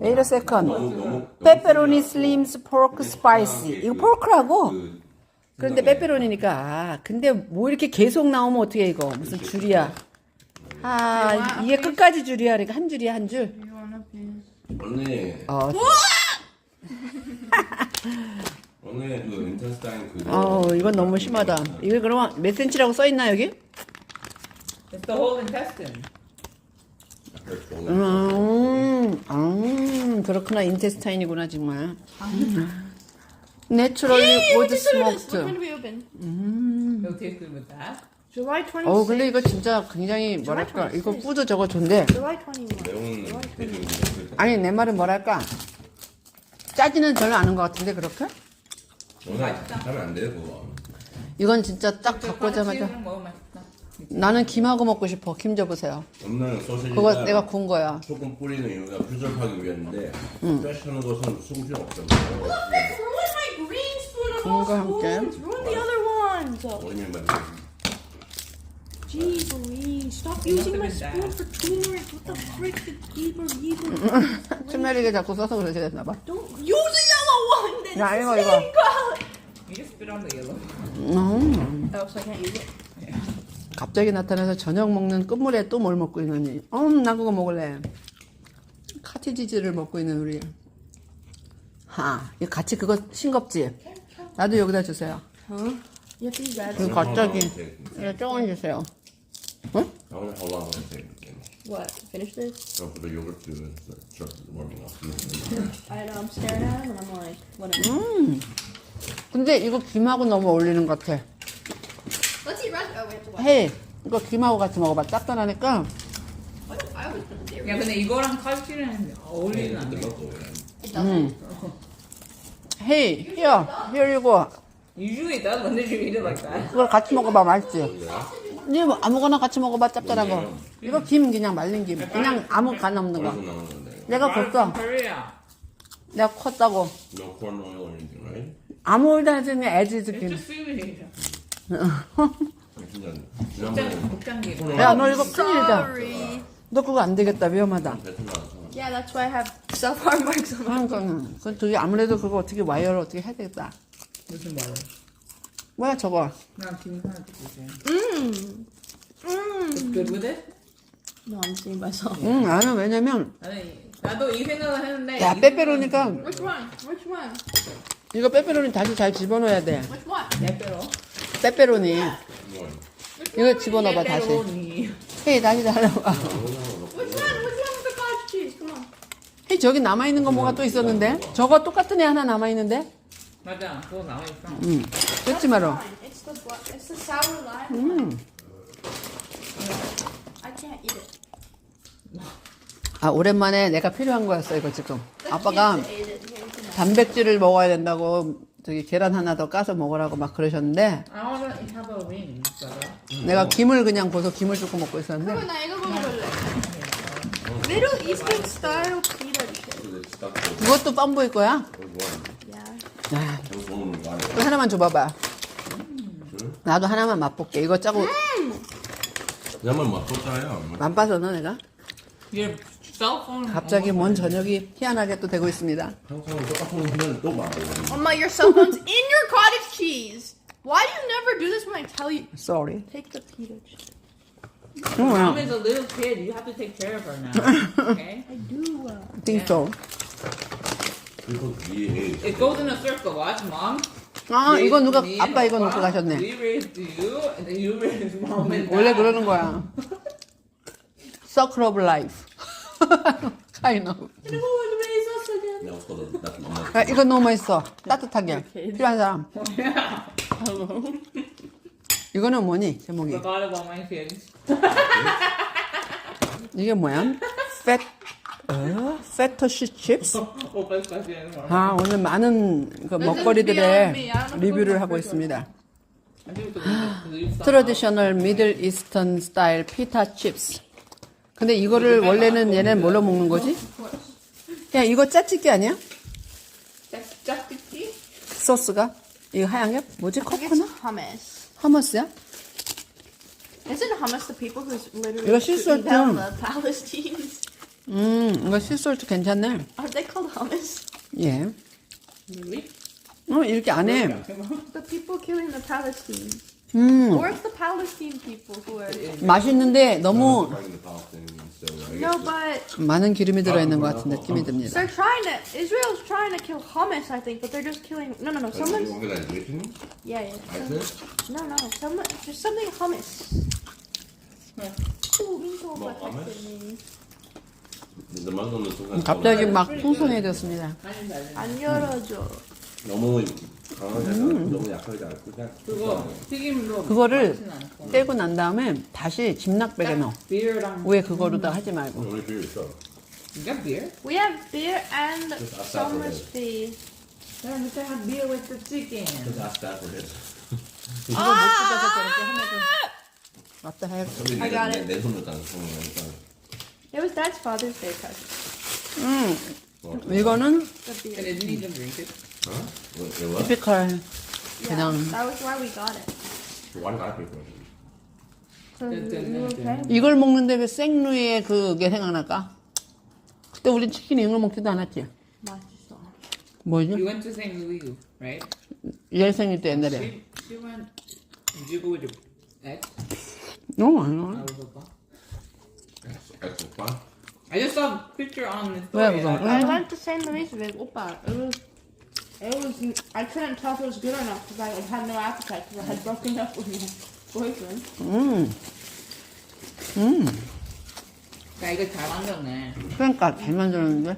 Wait a second. 페페로니 슬림스 포크 스파이시. 이거 포크라고? 그 그런데 페페로니니까. 아, 근데 뭐 이렇게 계속 나오면 어떻게 해, 이거? 무슨 줄이야. 아, 이게 끝까지 줄이야. 그러니까 한 줄이야, 한 줄. 언니 어, 언니 그 인터스타인 그거 어, 이건 너무 심하다. 이거 그러면 몇 센치라고 써있나, 여기? It's the whole intestine. 음, 음, 그렇구나. 인테스타인이구나, 정말. taste good with that. July 26th. 어, 근데 이거 진짜 굉장히 뭐랄까. 이거 푸드 저거 좋은데. July 21. 매운 돼지 아니, 내 말은 뭐랄까. 짜지는 별로 않은 것 같은데, 그렇게? 오늘 하면 안 돼요 그거 이건 진짜 딱 먹으면 맛있다. 나는 김하고 먹고 싶어. 김 줘보세요. 엄마는 소시지가 그거 내가 구운 거야. 소금 뿌리는 이유가 프리저하기 위한데 프레시하는 것은 소금 필요 없잖아요 Ruin my green spoon of all Kunga hamke. spoons. Ruin the other ones. 어린이 말 Jeez Louise, stop using my spoon for turmeric. What the frick? Geeber, geeber. turmeric에 자꾸 써서 그러지 됐나 봐. Don't use the yellow one. Then 야, it's 이거, the 이거. same color. You just spit on the yellow. 음. Oh, so I can't use it. 갑자기 나타나서 저녁 먹는 끝물에 또 뭘 먹고 있느니. 음, 나 그거 먹을래. 카티지즈를 먹고 있는 우리. 하, 이거 같이 그거 싱겁지? 나도 여기다 주세요. That. 그 갑자기. 이거 조금 주세요. 응? I wonder how long it'll take. What? Finish this? So for the yogurt to start warming up. I know. I'm staring at him and I'm like, whatever. 음. 근데 이거 김하고 너무 어울리는 것 같아. Oh. 헤이, 이거 김하고 같이 먹어봐. 짭짤하니까. 야 근데 이거랑 칼치는 어울리진 않네. Doesn't. 헤이, here, here you go. Usually does when did you eat it like that? 그걸 같이 먹어봐. 맛있지? 네, 뭐 아무거나 같이 먹어봐. 짭짤한 거. 이거 김 그냥 말린 김. 그냥 아무 간 없는 거. 내가 컸어. Korea. 내가 컸다고. No corn oil or anything, right? 아무 일도 안 했으니 애지즈 It's 김. just seaweed. 국장 지난번에 국장김. 야, 너 이거 큰일이다. Sorry. 너 그거 안 되겠다. 위험하다. 베트남 Yeah, that's why I have self harm marks on my. 그러니까, 그 되게 아무래도 그거 어떻게 와이어를 어떻게 해야 되겠다. 무슨 말을? 뭐야, 저거. 난김 하나 주세요. It's good with it? No, I'm seeing myself. 응, 나는 왜냐면, 아니 나도 이 생각을 했는데. 야, 이 빼빼로니까, Which one? Which one? 이거 빼빼로니 다시 잘 집어넣어야 돼. Which one? 빼빼로. 빼빼로니. 이거 집어넣어봐, 다시. 빼빼로니. 헤이, 다시 달라봐. Come on. 헤이, 저기 남아 있는 거 뭐가 또 있었는데? 저거 똑같은 애 하나 남아 있는데? 맞아. 그거 나와 있어. 응. 뜯지. 음. I can't eat it. 아, 오랜만에 내가 필요한 거였어, 이거 지금. 아빠가 단백질을 먹어야 된다고, 저기 계란 하나 더 까서 먹으라고 막 그러셨는데, I have a wing, brother. 내가 김을 그냥 보서 김을 조금 먹고. 있었는데, 나 이거 먹어볼래. Middle Eastern style pita chip. 그것도 빰보일 거야? Yeah. 아, 또 하나만 줘봐봐. 나도 하나만 맛볼게. 이거 짜고, 그냥만 맛보자요 안 빠져나, 내가? Your cell phone. 갑자기 뭔 저녁이 희한하게 또 되고 있습니다. 항상 똑같은 거 하면 또 맛보고 Mama, your cell phone's in your cottage cheese. Why do you never do this when I tell you? Sorry. Take the pita chip. 응, Mom is a little kid. You have to take care of her now. Okay? I do. Uh, think so. 그리고 위에 It goes in a circle. Watch, mom. 아, raised 이거 누가, me 아빠 and 이거 놓고 Papa. 가셨네. We raised you, and then you raised mom and 원래 dad. 그러는 거야. Circle of life. kind of. who would raise us again? 내가 거든 나 엄마 아, 이거 너무 맛있어. 따뜻하게. 필요한 사람. 이거는 뭐니? 제목이. Forgot about my kids. 이게 뭐야? 팻, 어? 오빠's question. 아, 오늘 많은 그 먹거리들의 리뷰를 하고 있습니다. 트레디셔널 미들 이스턴 스타일 피타 칩스. 근데 이거를 원래는 얘는 뭘로 먹는 거지? 야, 이거 짜찌개 아니야? See. 소스가? 이거 하얀 게 뭐지? 코코넛? hummus. 허머스야? Isn't hummus the people who's literally 이거 실수했죠. shooting down the Palestinians? 음, 이거 시솔트 괜찮네. Are they called hummus? 예. Really? 어, 이렇게 안 해. The people killing the Palestine. 음, Or it's the Palestine people who are. 맛있는데 너무 Palestinians, so I No, guess but 많은 기름이 들어있는 것 같은 느낌이 듭니다. they're trying to. Israel's trying to kill hummus, I think, but they're just killing. No, no, no. the Someone's. organization, Yeah, yeah. ISIS, No, no. Someone. Just something hummus. Ooh, Minko More protected hummus? me. the Muslims 순간 갑자기 막 풍성해졌습니다. 안 열어줘. 너무 강하지 않고 너무 약하지 않고 그냥 그거 튀김으로 그거를 맛있진 않고. 떼고 난 다음에 다시 집낙백에 넣어. 비어랑 왜 그거로다 하지 말고. 오늘 비율 있어. You got beer? We have beer and Just ask that for summer's. Yeah, but they have beer with the chicken. For this. 이걸 못 뜯어서 저렇게 하면서 왔다 해. I got it. 내 손으로 딴 손으로 It was Dad's Father's Day present. 음, 이거는 And didn't even drink it. 어? What? It was? Yeah, 그냥 that was why we got it. Why not people? So Dun, dun, you were dun, paying. 이걸 먹는데 왜 생루에 그게 생각날까? 그때 우린 치킨 이걸 먹지도 않았지. 맛있어. 뭐지? You went to St. Louis, right? 얘 생일 때 옛날에. She, she went. Did you go with your ex? 어, I 아니야. was opa. That's fun. I just saw a picture on the Where story. was I it? I went to St. Louis with Opa. It was, it was. I couldn't tell if it was good or not because I had no appetite because I had broken up with my boyfriend. 음, 음. 야 이거 잘 만들었네. 그러니까 잘 만들었는데.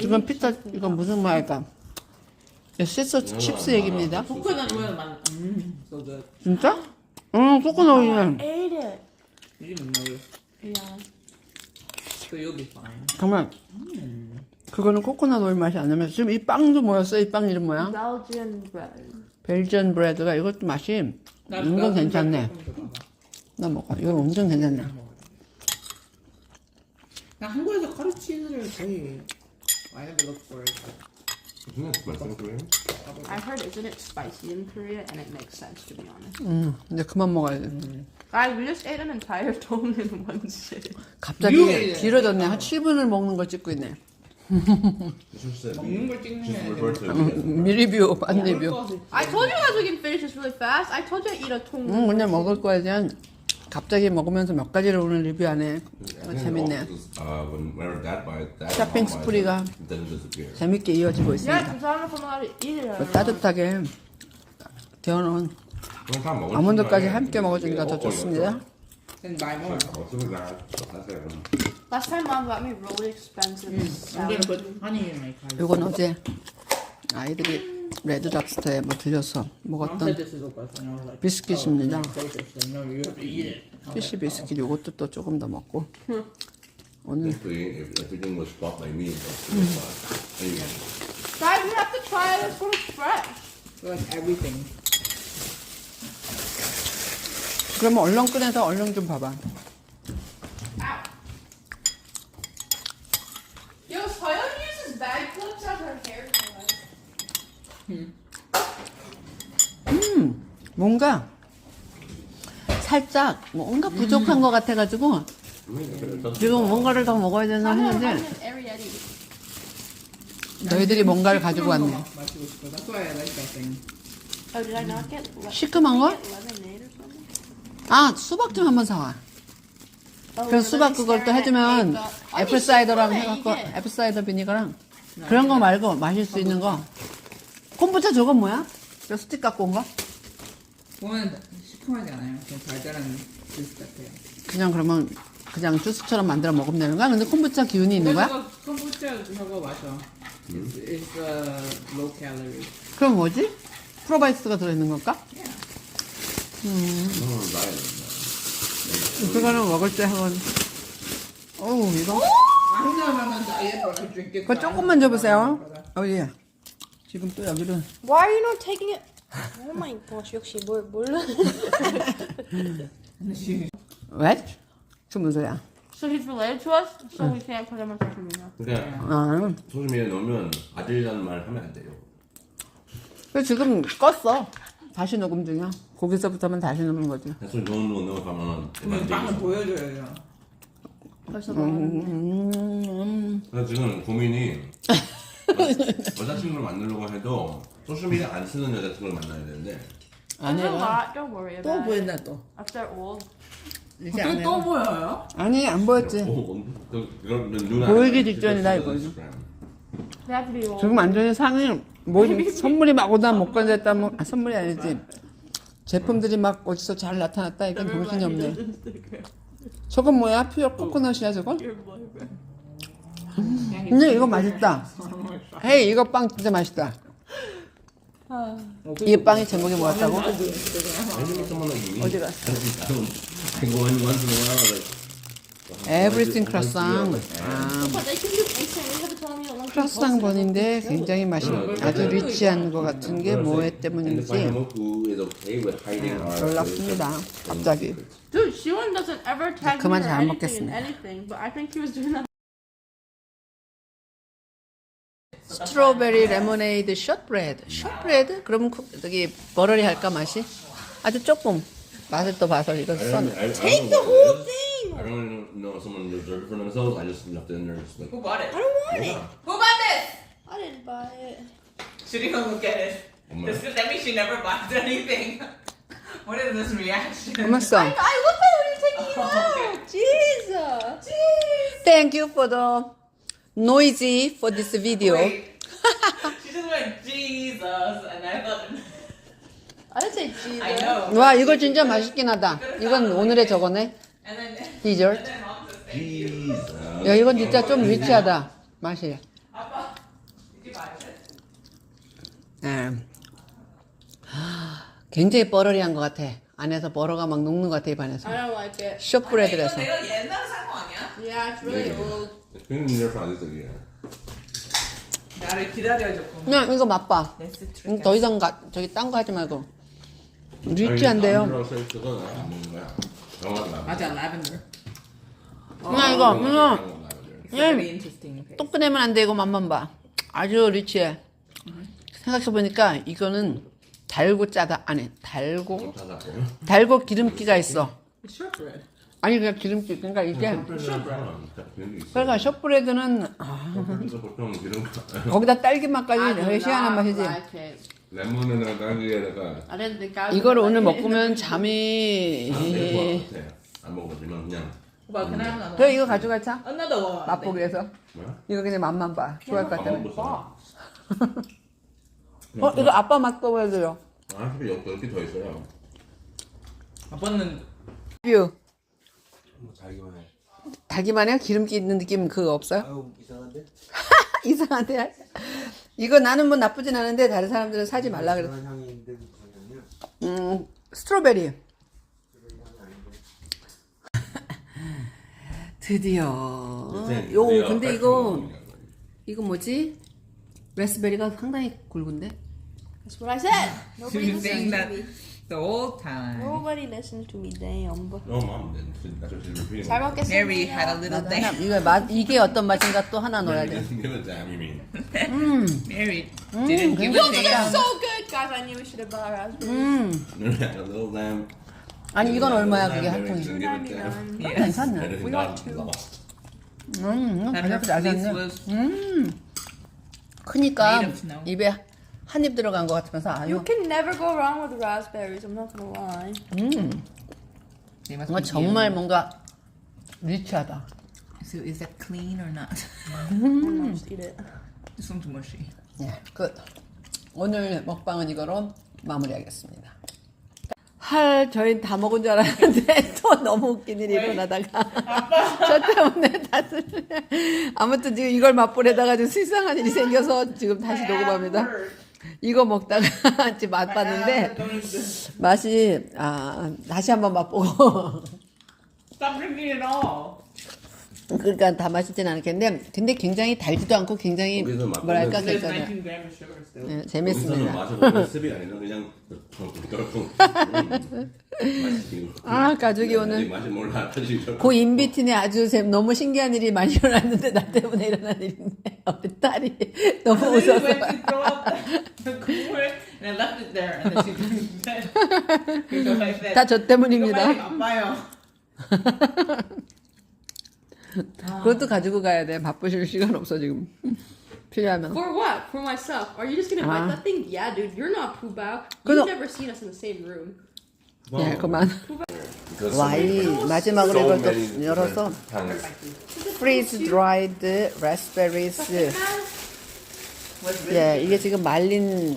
지금 피자 이건 무슨 말일까? 시소 칩스 얘기입니다. 코코넛 오일 만. 음, so good. 진짜? 응, 코코넛 오일. Ate it. You didn't know it, Yeah. so you'll be fine. 정말 그거는 코코넛 오일 맛이 안 나면서 지금 이 빵도 뭐였어? 이 빵 이름 뭐야? Belgian bread. 벨지언 브레드가 이것도 맛이 나- 은근 나 괜찮네. 나 먹어. 이거 엄청 괜찮네. 나 한국에서 카르 치즈를 거의 I never look for it. Isn't it spicy Korean? I heard, isn't it spicy in Korea? And it makes sense to be honest. 음, 이제 그만 먹어야 돼. Guys, we just ate an entire tone in one sit. 갑자기 길어졌네. 한 7분을 먹는 걸 찍고 있네. It's just that 먹는 걸 찍는 just 게 refer to it as 미리뷰, 반 리뷰. I told you guys we can finish this really fast. I told you to eat a tone. 응, 그냥 먹을 거에 대한 갑자기 먹으면서 몇 가지를 오늘 리뷰 안 해. 어, 재밌네. Uh, 쇼핑 buys 스프리가. 재밌게 이어지고 Yeah, 있습니다. because I don't know if I'm allowed to eat it. or 그 not. 따뜻하게 데워놓은 먹을 아몬드까지 함께 먹어주니까 더 어, 좋습니다. Then buy more. 어. Last time mom got me really expensive I'm salad. gonna put honey in my car. 요건 어제 아이들이 레드 잡스터에 뭐 들려서 Mom said 먹었던 this is open, and I was like, 비스킷입니다. oh, it's delicious. No, you have to eat it. I was 피쉬 like, 비스킷 요것도 또 조금 더 먹고 오늘 if everything was bought by me, Guys, we have to try this one fresh. oh, like everything. 그러면 얼른 꺼내서 얼른 좀 봐봐. Color. 뭔가 살짝 뭔가 부족한 것 같아가지고 지금 뭔가를 더 먹어야 되나 Ariety. 너희들이 뭔가를 가지고 왔네. 마시고 싶어. That's why I like that thing. Oh, did I not get le- 시큼한 거? get lemonade or something? 아 수박 좀 한번 사와. 그래서 수박 그걸 또 해주면. 아니, 애플 사이더랑 해갖고 이게. 애플 사이더 비니거랑 그런 거 말고 마실 수 있는 거. 콤부차 저건 뭐야? 저 스틱 갖고 온 거? 보면 시큼하지 않아요. 그냥 달달한 주스 같아요. 그냥 그러면 그냥 주스처럼 만들어 먹으면 되는 거야? 근데 콤부차 기운이 있는 거야? 그거 kombucha 저거 마셔. It's, it's uh, low calorie. 그럼 뭐지? 프로바이스가 들어있는 걸까? No, diet. 그거는 먹을 때 한번 어우 이거. 그거 조금만 줘보세요 어 예 지금 또 여기를 Why are you not taking it? Oh my gosh, 역시 뭘 몰라. 왜? 무슨 소리야 so he's related to us, so we can't put him on social media. 그러니까 아 소주미에 넣으면 아들이라는 말 하면 안 돼요. 그 지금 껐어 다시 녹음 중이야 거기서부터면 다시 녹는 거지 그래서 좋은 거 넣어 가면 근데 빵을 보여줘야죠. 벌써 먹었는데. 음, 그래서 지금 고민이 여- 여자친구를 만나려고 해도 소셜미디어 안 쓰는 여자친구를 만나야 되는데. Don't worry 또 it. 보인다 또. They're old. 이제 아내가. 보여요? 아니 안 보였지. 오, 그- 그런 누나 보이기 직전이다, 이거. They have to be old. 지금 완전히 상이 뭐 선물이 막 오다 못 건졌다면 아, 선물이 아니지. 제품들이 막 어디서 잘 나타났다 이건 정신이 없네. 저건 뭐야? 퓨어 코코넛이야 저건? 근데 이거 맛있다. 헤이 이거 빵 진짜 맛있다. 이 빵의 제목이 뭐였다고? Me. 어디 갔어? Everything croissant. 아, But they can do instant. They have to tell me at one 크로스상 번인데 굉장히 맛이 아주 리치한 것 같은 게 뭐에 때문인지 놀랍습니다. 갑자기. 그만 잘 먹겠습니다. I. 스트로베리 레모네이드 숏브레드. 숏브레드? 그러면 그- 저기 버러리 할까 맛이? 아주 조금 맛을 또 봐서 이거 I 써. don't, I, Take the whole thing. I don't know if someone reserved it for themselves. I just left it in there. Just like, Who bought it? don't want it. Who? I didn't buy it. She didn't even look at it. This, that means she never buys anything. What is this reaction? 맛있어. I look at when you're taking it Okay. out. Jesus. Jeez. Thank you for the noisy for this video. Wait. she just went Jesus, and I thought. I didn't say Jesus. I know. 와 이거 진짜 맛있긴 하다. 이건 오늘의 저거네. And then. 디저트. And then mom just said, Jesus. 야 이건 진짜 좀 리치하다. 맛이. 예. 굉장히 뻐러리한 것 같아. 안에서 버러가 막 녹는 것 같아 입안에서. I don't like it. 숏브레드라서. 이거 내가 옛날에 산거 아니야? Yeah, it's really old. 그냥 이럴 안 됐어 이게. 나를 기다려줬고. 그냥 이거 맛봐. 음. 더 이상 가, 저기 딴 거 하지 말고. 리치한데요. 맞아, lavender. 그냥 이거, interesting. Okay. 또 꺼내면 안 돼. 이거 맛만 봐. 아주 리치해. 생각해보니까 이거는 달고 짜다. 아니, 달고. 달고 기름기가 있어. 아니, 그냥 기름기. 그러니까 이게. 그러니까 아, 기름 거기다 딸기 맛까지 I do 되게 희한한 not 맛이지. 레몬에다가 딸기에다가 was 이걸 오늘. 먹으면 잠이. 같아. 안 먹어지만 그냥 Well, can I have another? 그래, 이거 가져가 차? Another one. 맛보기 위해서. 뭐야? 이거 그냥 맛만 봐. 좋아할 것밥 같아. 먹었어. 어, 이거 아빠 맛 보여줘요. 아, 집에 몇개더 있어요. 아빠는 뷰. 뭐 자기만 해. 달기만 해요? 기름기 있는 느낌 그거 없어요? 아우 이상한데? 이상한데? 이거 나는 뭐 나쁘진 않은데 다른 사람들은 사지 말라 그랬어. 이상한 향이 있는데 무슨 향이야? 음, 스트로베리. 그런 향이 아닌데. 드디어. 네, 요, 내가 근데 이거, 먹는 거야. 이거 뭐지? 라스베리가 상당히 굵은데? That's what I said. Nobody was saying listens to that me. the whole time. Nobody listens to me. Damn. No, mom, then that's what she's repeating. 잘 먹겠습니다. Mary had a little thing. 이거 맛, 이게 어떤 맛인가 또 하나 넣어야 돼. Give it damn, you mean? Mary didn't give a They're damn. so good, guys. I knew we should have bought raspberries. 음. a little lamb. 아니, 이건 얼마야, 그게 한 통이? 괜찮네. Than got two. 음, 가격도 잘 샀네. 음. 크니까 Made of snow. 입에 한 입 들어간 것 같으면서 아유. You can never go wrong with raspberries. I'm not gonna lie. 음. They must 뭔가 be 정말 뭔가 리치하다. So is that clean or not? I'll just eat it. this one's mushy. 예, 끝. 오늘 먹방은 이거로 마무리하겠습니다. 할 저희 다 먹은 줄 알았는데 또 너무 웃긴 일이 일어나다가. 저 때문에 다들. 아무튼 지금 이걸 맛보려다가 좀 실상한 일이 생겨서 지금 다시 녹음합니다. 이거 먹다가 지금 맛봤는데 맛이 아 다시 한번 맛보고. Stop drinking it all. 그러니까 다 맛있진 않겠는데 근데 굉장히 달지도 않고 굉장히 거기서 뭐랄까 There's 괜찮아요. 19 grams of sugar still. 예, 여기서는 재밌습니다. 마셔보면 습이 아니라 그냥 덜컹덜컹. 맛있긴. 아 가족이 오늘 아직 맛이 몰라. 아직 고 인비틴에 아주 재- 너무 신기한 일이 많이 일어났는데 나 때문에 일어난 일인데 우리 딸이 너무 I 웃어서 went to throw up the cooler and I left it there and then she didn't bed. Because I said, 다저 이거 빨리 때문입니다. 그것도 가지고 가야 돼. 바쁘실 시간 없어 지금. 필요하면. For what? For myself? Are you just gonna Ah. bite that thing? Yeah, dude. You're not Pooh Bao. 그래도- You've never seen us in the same room. 예, 그만. Because 와, 이 마지막으로 so 이걸 many 또 열어서 different kinds. freeze dried raspberries. 예, 이게 지금 말린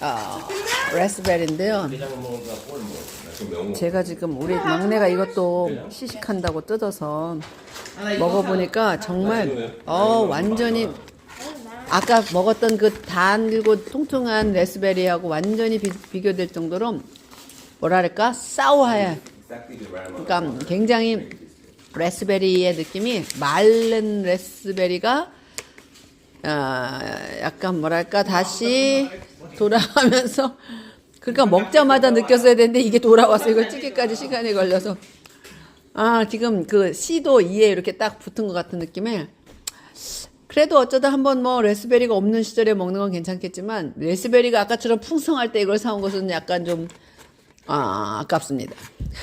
어, 라스베리인데요. 게장을 먹을까 뭘 먹을까? 좀 매운 거. 제가 지금 우리 막내가 이것도 시식한다고 뜯어서 먹어보니까 정말 어 완전히 아까 먹었던 그 단고 통통한 라스베리하고 완전히 비, 비교될 정도로 뭐랄까? amount. 그러니까 굉장히 라스베리의 느낌이 마른 라스베리가 아, 약간 뭐랄까? 다시 돌아가면서 그러니까 먹자마자 느꼈어야 되는데 이게 돌아와서 이걸 찍기까지 시간이 걸려서 아 지금 그 C도 E에 이렇게 딱 붙은 것 같은 느낌에 그래도 어쩌다 한번 뭐 레스베리가 없는 시절에 먹는 건 괜찮겠지만 레스베리가 아까처럼 풍성할 때 이걸 사온 것은 약간 좀 아, 아깝습니다.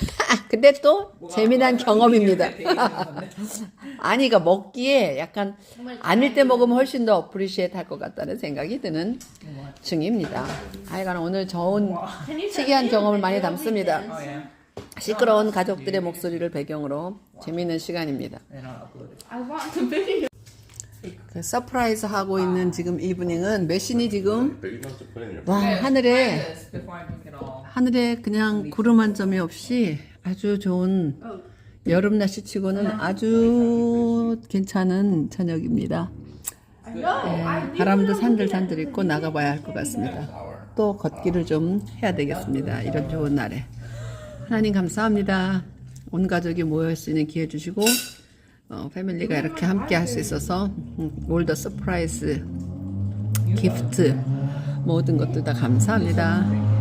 근데 또 재미난 경험입니다. 아니, 그러니까 먹기에 약간 아닐 때 먹으면 훨씬 더 어프리시에이트 할것 같다는 생각이 드는 중입니다. 하여간 오늘 좋은 특이한 경험을 많이 담습니다. Oh yeah. 시끄러운 가족들의 목소리를 배경으로 재미있는 시간입니다. 그 서프라이즈 하고 있는 지금 이브닝은 메신이 지금 와 하늘에. 하늘에 그냥 구름 한 점이 없이 아주 좋은 여름 날씨 치고는 아주 괜찮은 저녁입니다. 네, 바람도 산들산들 있고 나가봐야 할 것 같습니다. 또 걷기를 좀 해야 되겠습니다. 이런 좋은 날에. 하나님 감사합니다. 온 가족이 모여 수 있는 기회 주시고 어, 패밀리가 이렇게 함께 할 수 있어서 올더 서프라이즈 기프트 모든 것들 다 감사합니다.